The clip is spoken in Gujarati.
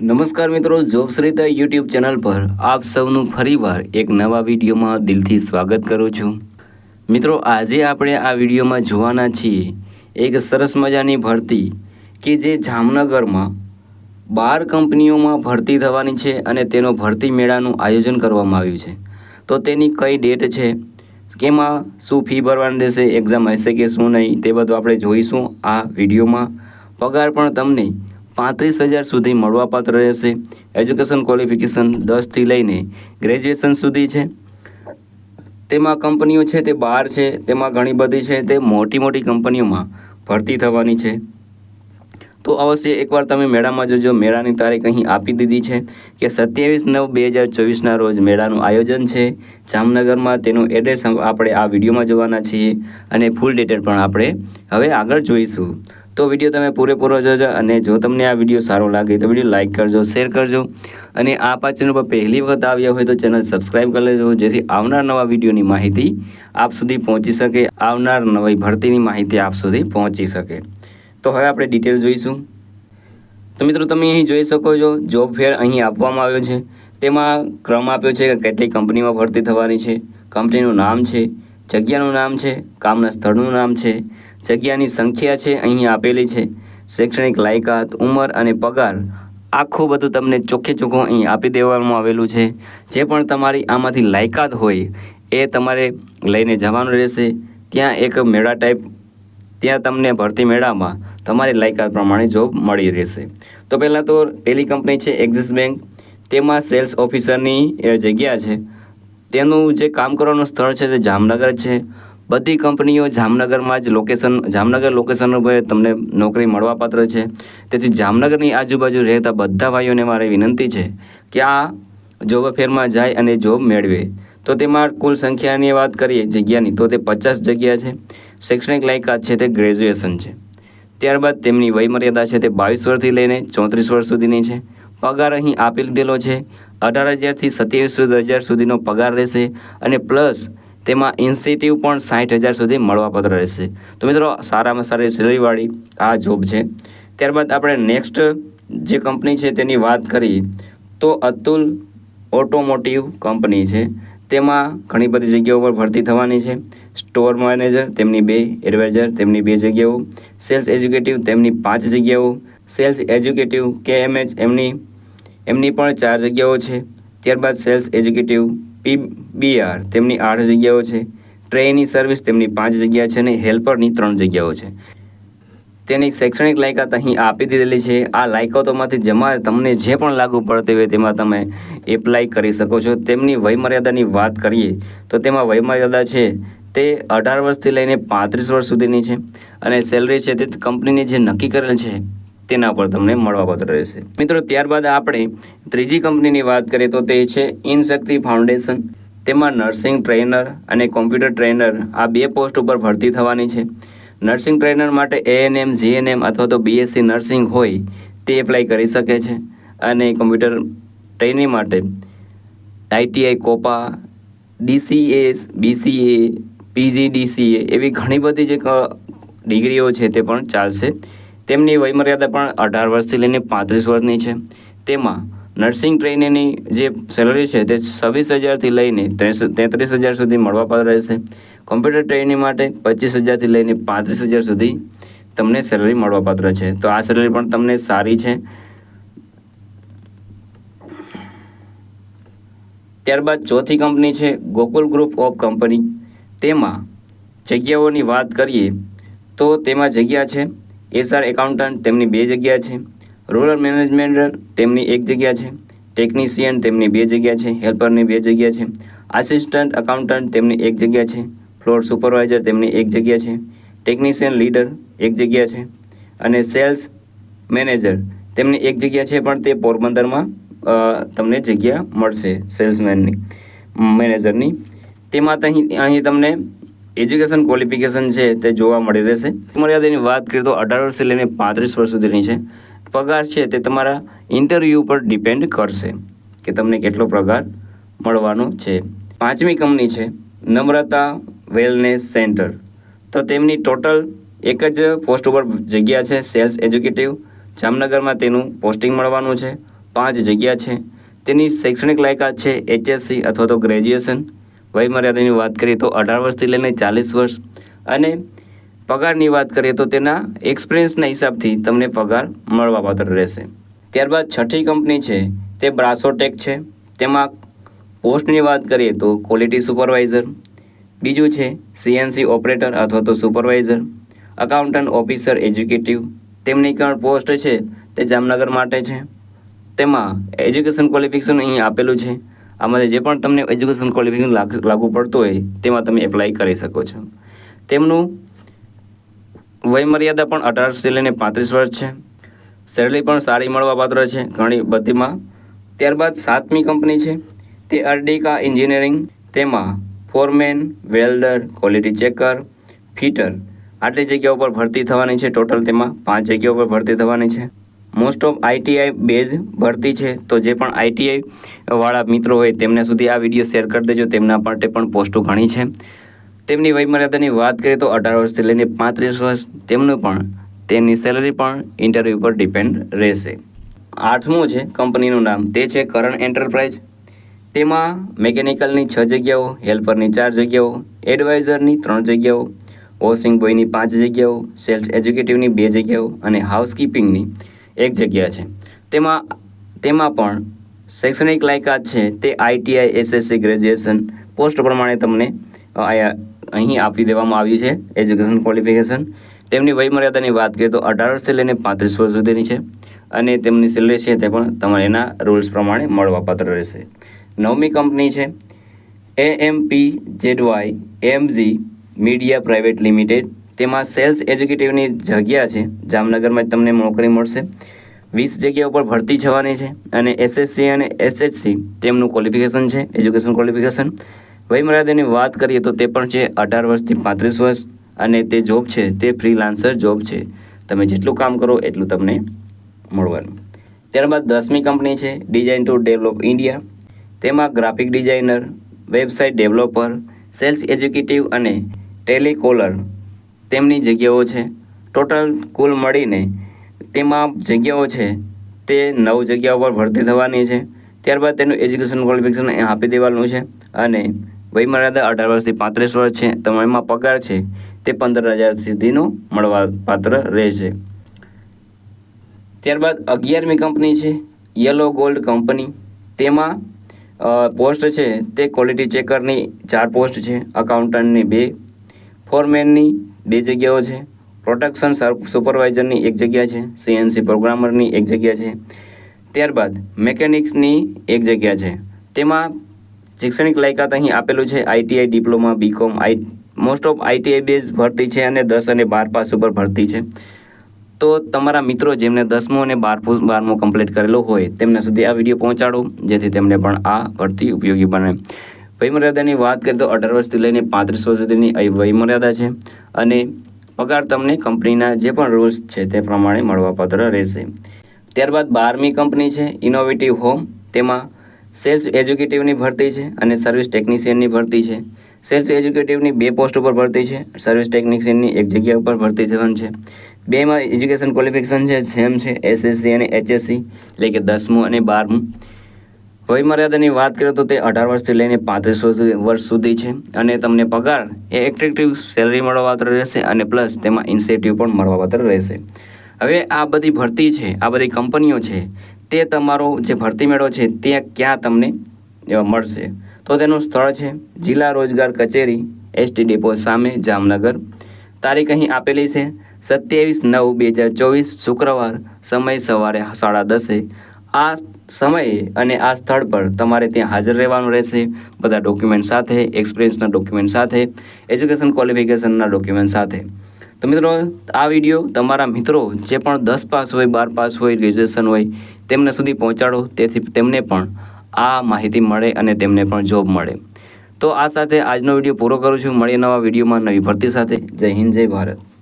નમસ્કાર મિત્રો, જોબશ્રીતા રીતા યુટ્યુબ ચેનલ પર આપ સૌનું ફરીવાર એક નવા વિડીયોમાં દિલથી સ્વાગત કરું છું. મિત્રો, આજે આપણે આ વિડીયોમાં જોવાના છીએ એક સરસ મજાની ભરતી કે જે જામનગરમાં બાર કંપનીઓમાં ભરતી થવાની છે અને તેનો ભરતી મેળાનું આયોજન કરવામાં આવ્યું છે. તો તેની કઈ ડેટ છે? કેમાં શું ફી ભરવાની રહેશે? એક્ઝામ હશે કે શું નહીં? તે બધું આપણે જોઈશું આ વિડીયોમાં. પગાર પણ તમને પાંત્રીસ હજાર સુધી મળવાપાત્ર રહેશે. એજ્યુકેશન ક્વોલિફિકેશન દસથી લઈને ગ્રેજ્યુએશન સુધી છે. તેમાં કંપનીઓ છે તે બહાર છે, તેમાં ઘણી બધી છે તે મોટી મોટી કંપનીઓમાં ભરતી થવાની છે. તો અવશ્ય એકવાર તમે મેળામાં જોજો. મેળાની તારીખ અહીં આપી દીધી છે કે સત્યાવીસ નવ બે હજાર ચોવીસના રોજ મેળાનું આયોજન છે. જામનગરમાં તેનું એડ્રેસ આપણે આ વિડીયોમાં જોવાના છીએ અને ફૂલ ડિટેલ પણ આપણે હવે આગળ જોઈશું. તો વીડિયો તમે પૂરેપૂરો જોજો અને જો તમને આ વીડિયો સારો લાગે તો વીડિયો લાઇક કરજો, શેર કરજો અને આ આ ચેનલ પર પહેલી વખત આવ્યા હોય તો ચેનલ સબસ્ક્રાઈબ કરી લેજો, જેથી આવનાર નવા વિડીયોની માહિતી આપ સુધી પહોંચી શકે, આવનાર નવી ભરતીની માહિતી આપ સુધી પહોંચી શકે. તો હવે આપણે ડિટેલ જોઈશું. તો મિત્રો તમે અહીં જોઈ શકો છો જોબ ફેર અહીં આપવામાં આવ્યો છે. તેમાં ક્રમ આપ્યો છે કે કેટલી કંપનીમાં ભરતી થવાની છે, કંપનીનું નામ છે, જગ્યાનું નામ છે, કામના સ્થળનું નામ છે જગ્યાની સંખ્યા છે અહીં આપેલી છે. શૈક્ષણિક લાયકાત, ઉંમર અને પગાર આખું બધું તમને ચોખ્ખે ચોખ્ખું અહીં આપી દેવામાં આવેલું છે. જે પણ તમારી આમાંથી લાયકાત હોય એ તમારે લઈને જવાનું રહેશે. ત્યાં એક મેળા ટાઈપ ત્યાં તમને ભરતી મેળામાં તમારી લાયકાત પ્રમાણે જોબ મળી રહેશે. તો પહેલાં તો પહેલી કંપની છે એક્સિસ બેંક તેમાં સેલ્સ ઓફિસરની જગ્યા છે. તેનું જે કામ કરવાનું સ્થળ છે તે જામનગર છે. બધી કંપનીઓ જામનગરમાં જ લોકેશન જામનગર લોકેશન ઉપર તમને નોકરી મળવાપાત્ર છે. તેથી જામનગરની આજુબાજુ રહેતા બધા ભાઈઓને મારી વિનંતી છે કે આ જોબ ફેરમાં જાય અને જોબ મેળવે. તો તેમાં કુલ સંખ્યાની વાત કરીએ જગ્યાની, તો તે પચાસ જગ્યા છે. શૈક્ષણિક લાયકાત છે તે ગ્રેજ્યુએશન છે. ત્યારબાદ તેમની વયમર્યાદા છે તે બાવીસ વર્ષથી લઈને ચોત્રીસ વર્ષ સુધીની છે. પગાર અહીં આપી દીધેલો છે. અઢાર હજારથી સત્યાવીસ હજાર સુધીનો પગાર રહેશે અને પ્લસ તેમાં ઇન્સેન્ટિવ પણ સાઠ હજાર સુધી મળવાપાત્ર રહેશે. તો મિત્રો, સારામાં સારી સેલરીવાળી આ જોબ છે. ત્યારબાદ આપણે નેક્સ્ટ જે કંપની છે તેની વાત કરીએ, તો અતુલ ઓટોમોટિવ કંપની છે. તેમાં ઘણી બધી જગ્યાઓ પર ભરતી થવાની છે. સ્ટોર મેનેજર તેમની બે એડવાઇઝર તેમની બે જગ્યાઓ. સેલ્સ એજ્યુકેટિવ તેમની પાંચ જગ્યાઓ. સેલ્સ એજ્યુકેટિવ કે એમ એચ એમની એમની પણ ચાર જગ્યાઓ છે. ત્યારબાદ સેલ્સ એજ્યુકેટિવ પીબીઆર તેમની આઠ જગ્યાઓ છે. ટ્રેની સર્વિસ તેમની પાંચ જગ્યા છે અને હેલ્પરની ત્રણ જગ્યાઓ છે. તેની શૈક્ષણિક લાયકાત અહીં આપી દીધેલી છે. આ લાયકાતોમાંથી જમા તમને જે પણ લાગુ પડતી હોય તેમાં તમે એપ્લાય કરી શકો છો. તેમની વયમર્યાદાની વાત કરીએ તો તેમાં વયમર્યાદા છે તે અઢાર વર્ષથી લઈને પાંત્રીસ વર્ષ સુધીની છે અને સેલરી છે તે કંપનીને જે નક્કી કરેલ છે તેના પર તમને મળવાપાત્ર રહેશે. મિત્રો, ત્યારબાદ આપણે ત્રીજી કંપનીની વાત કરીએ તો તે છે ઇનશક્તિ ફાઉન્ડેશન. તેમાં નર્સિંગ ટ્રેનર અને કોમ્પ્યુટર ટ્રેનર આ બે પોસ્ટ ઉપર ભરતી થવાની છે. નર્સિંગ ટ્રેનર માટે એએનએમ જીએનએમ અથવા તો બીએસસી નર્સિંગ હોય તે એપ્લાય કરી શકે છે. અને કોમ્પ્યુટર ટ્રેનિંગ માટે ITI COPA DCS BCA PGDCA એવી ઘણી બધી જે ડિગ્રીઓ છે તે પણ ચાલશે. તેમની વયમર્યાદા પણ અઢાર વર્ષથી લઈને પાંત્રીસ વર્ષની છે. તેમાં નર્સિંગ ટ્રેનિંગની જે સેલરી છે તે છવ્વીસ હજારથી લઈને તેત્રીસ હજાર સુધી મળવાપાત્ર રહેશે. કોમ્પ્યુટર ટ્રેનિંગ માટે પચીસ હજારથી લઈને પાંત્રીસ હજાર સુધી તમને સેલરી મળવાપાત્ર છે. તો આ સેલરી પણ તમને સારી છે. ત્યારબાદ ચોથી કંપની છે ગોકુલ ગ્રુપ ઓફ કંપની તેમાં જગ્યાઓની વાત કરીએ તો તેમાં જગ્યા છે એસઆર એકાઉન્ટન્ટ તેમની બે જગ્યા છે. રૂરલ મેનેજમેન્ટ તેમની એક જગ્યા છે. ટેકનિશિયન તેમની બે જગ્યા છે. હેલ્પરની બે જગ્યા છે. આસિસ્ટન્ટ એકાઉન્ટન્ટ તેમની એક જગ્યા છે. ફ્લોર સુપરવાઇઝર તેમની એક જગ્યા છે. ટેકનિશિયન લીડર એક જગ્યા છે. અને સેલ્સ મેનેજર તેમની એક જગ્યા છે, પણ તે પોરબંદરમાં તમને જગ્યા મળશે સેલ્સમેનની, મેનેજરની. તેમાં અહીં અહીં તમને એજ્યુકેશન ક્વોલિફિકેશન છે તે જોવા મળી રહેશે. મર્યાદાની વાત કરીએ તો અઢાર વર્ષથી લઈને પાંત્રીસ વર્ષ સુધીની છે. પગાર છે તે તમારા ઇન્ટરવ્યૂ પર ડિપેન્ડ કરશે કે તમને કેટલો પગાર મળવાનો છે. પાંચમી કંપની છે નમ્રતા વેલનેસ સેન્ટર તો તેમની ટોટલ એક જ પોસ્ટ ઉપર જગ્યા છે સેલ્સ એજ્યુકેટિવ જામનગરમાં તેનું પોસ્ટિંગ મળવાનું છે. પાંચ જગ્યા છે. તેની શૈક્ષણિક લાયકાત છે એચએસસી અથવા તો ગ્રેજ્યુએશન વયમર્યાદાની વાત કરીએ તો અઢાર વર્ષથી લઈને ચાલીસ વર્ષ. અને પગારની વાત કરીએ તો તેના એક્સપિરિયન્સના હિસાબથી તમને પગાર મળવાપાત્ર રહેશે. ત્યારબાદ છઠ્ઠી કંપની છે, તે બ્રાસોટેક છે. તેમાં પોસ્ટની વાત કરીએ તો ક્વોલિટી સુપરવાઇઝર બીજું છે સીએનસી ઓપરેટર અથવા તો સુપરવાઇઝર અકાઉન્ટન્ટ ઓફિસર એજ્યુકેટિવ તેમની પણ પોસ્ટ છે, તે જામનગર માટે છે. તેમાં એજ્યુકેશન ક્વોલિફિકેશન અહીં આપેલું છે. આમાંથી જે પણ તમને એજ્યુકેશન ક્વોલિફિકેશન લાગુ પડતું હોય, તેમાં તમે એપ્લાય કરી શકો છો. તેમનું વયમર્યાદા પણ અઢારથી લઈને પાંત્રીસ વર્ષ છે. સેલરી પણ સારી મળવાપાત્ર છે, ઘણી બધીમાં. ત્યારબાદ સાતમી કંપની છે, તે અર્ડિકા એન્જિનિયરિંગ. તેમાં foreman, welder quality checker fitter. આટલી જગ્યાઓ પર ભરતી થવાની છે, ટોટલ તેમાં પાંચ જગ્યાઓ પર ભરતી થવાની છે. મોસ્ટ ઓફ આઈટીઆઈ બેઝ ભરતી છે. તો જે પણ આઈટીઆઈ વાળા મિત્રો હોય તેમને સુધી આ વીડિયો શેર કરી દેજો. તેમના માટે પણ પોસ્ટો ઘણી છે. તેમની વયમર્યાદાની વાત કરીએ તો અઢાર વર્ષથી લઈને પાંત્રીસ વર્ષ તેમનું પણ તેની સેલરી પણ ઇન્ટરવ્યૂ પર ડિપેન્ડ રહેશે. આઠમું છે કંપનીનું નામ. તે છે કરણ એન્ટરપ્રાઇઝ તેમાં મેકેનિકલની છ જગ્યાઓ હેલ્પરની ચાર જગ્યાઓ એડવાઇઝરની ત્રણ જગ્યાઓ વોશિંગ બોયની પાંચ જગ્યાઓ સેલ્સ એજ્યુકેટિવની બે જગ્યાઓ અને હાઉસકીપિંગની એક જગ્યા છે. તેમાં તેમાં પણ શૈક્ષણિક લાયકાત છે, તે આઈટીઆઈ એસએસસી ગ્રેજ્યુએશન પોસ્ટ પ્રમાણે તમને અહીં આપી દેવામાં આવ્યું છે, એજ્યુકેશન ક્વોલિફિકેશન. તેમની વયમર્યાદાની વાત કરીએ તો અઢાર વર્ષથી લઈને પાંત્રીસ વર્ષ સુધીની છે અને તેમની સેલરી છે તે પણ તમારે એના રૂલ્સ પ્રમાણે મળવાપાત્ર રહેશે. નવમી કંપની છે A M P Z Y MG media private limited. તેમાં સેલ્સ એજ્યુકેટિવની જગ્યા છે. જામનગરમાં તમને નોકરી મળશે. વીસ જગ્યા ઉપર ભરતી થવાની છે અને એસએસસી અને એસએચસી તેમનું ક્વોલિફિકેશન છે એજ્યુકેશન ક્વોલિફિકેશન વયમર્યાદાની વાત કરીએ તો તે પણ છે અઢાર વર્ષથી પાંત્રીસ વર્ષ અને તે જોબ છે, તે ફ્રીલાન્સર જોબ છે. તમે જેટલું કામ કરો એટલું તમને મળવાનું. ત્યારબાદ દસમી કંપની છે ડિઝાઇન ટુ ડેવલપ ઇન્ડિયા તેમાં graphic designer website developer sales executive અને ટેલિકોલર તેમની જગ્યાઓ છે. ટોટલ કુલ મળીને તેમાં જગ્યાઓ છે તે નવ જગ્યાઓ પર ભરતી થવાની છે. ત્યારબાદ તેનું એજ્યુકેશન ક્વોલિફિકેશન આપી દેવાનું છે અને વયમર્યાદા અઢાર વર્ષથી પાંત્રીસ વર્ષ છે. તો એમાં પગાર છે તે પંદર હજાર સુધીનું મળવા પાત્ર રહેશે. ત્યારબાદ અગિયારમી કંપની છે યલો ગોલ્ડ કંપની. તેમાં પોસ્ટ છે તે ક્વોલિટી ચેકરની ચાર પોસ્ટ છે અકાઉન્ટન્ટની બે ફોરમેનની બે જગ્યાઓ છે. પ્રોડક્શન સુપરવાઇઝરની એક જગ્યા છે. સીએનસી પ્રોગ્રામરની એક જગ્યા છે. ત્યારબાદ મેકેનિક્સની એક જગ્યા છે. તેમાં શૈક્ષણિક લાયકાત અહીં આપેલું છે. ITI diploma BCom I most of ITI base ભરતી છે અને દસ અને બાર પાસ ઉપર ભરતી છે. તો તમારા મિત્રો જેમને દસમું અને બાર બારમું કમ્પ્લીટ કરેલું હોય, તેમના સુધી આ વીડિયો પહોંચાડો, જેથી તેમને પણ આ ભરતી ઉપયોગી બને. વયમર્યાદાની વાત કરીએ તો અઢાર વર્ષથી લઈને પાંત્રીસ વર્ષ સુધીની વયમર્યાદા છે અને પગાર તમને કંપનીના જે પણ રૂલ્સ છે તે પ્રમાણે મળવાપાત્ર રહેશે. ત્યારબાદ બારમી કંપની છે ઇનોવેટિવ હોમ તેમાં સેલ્સ એજ્યુકેટિવની ભરતી છે અને સર્વિસ ટેકનિશિયનની ભરતી છે. સેલ્સ એજ્યુકેટિવની બે પોસ્ટ ઉપર ભરતી છે સર્વિસ ટેકનિશિયનની એક જગ્યા ઉપર ભરતી થવાની છે. બેમાં એજ્યુકેશન ક્વોલિફિકેશન છે સેમ છે એસએસસી અને એચએસસી એટલે કે દસમું અને બારમું. વયમર્યાદાની વાત કરીએ તો તે અઢાર વર્ષથી લઈને પાંત્રીસ વર્ષ સુધી છે. અને તમને પગાર એ એટ્રેક્ટિવ સેલરી મળવાપાત્ર રહેશે અને પ્લસ તેમાં ઇન્સેન્ટિવ પણ મળવાપાત્ર રહેશે. હવે આ બધી ભરતી છે, આ બધી કંપનીઓ છે, તે તમારો જે ભરતી મેળો છે, તે ક્યાં તમને મળશે? તો તેનું સ્થળ છે, જિલ્લા રોજગાર કચેરી એસટી ડેપો સામે જામનગર. તારીખ અહીં આપેલી છે, સત્યાવીસ નવ બે હજાર ચોવીસ શુક્રવાર, સમય સવારે સાડા દસે. આ સમયે અને આ સ્થળ પર તમારે ત્યાં હાજર રહેવાનું રહેશે. બધા ડોક્યુમેન્ટ સાથે એક્સપિરિયન્સના ડોક્યુમેન્ટ સાથે એજ્યુકેશન ક્વોલિફિકેશનના ડોક્યુમેન્ટ સાથે. તો મિત્રો, આ વીડિયો તમારા મિત્રો જે પણ દસ પાસ હોય, બાર પાસ હોય ગ્રેજ્યુએશન હોય, તેમને સુધી પહોંચાડો. તેથી તેમને પણ આ માહિતી મળે અને તેમને પણ જોબ મળે. તો આ સાથે આજનો વીડિયો પૂરો કરું છું. મળીએ નવા વિડીયોમાં નવી ભરતી સાથે. જય હિન્દ, જય ભારત.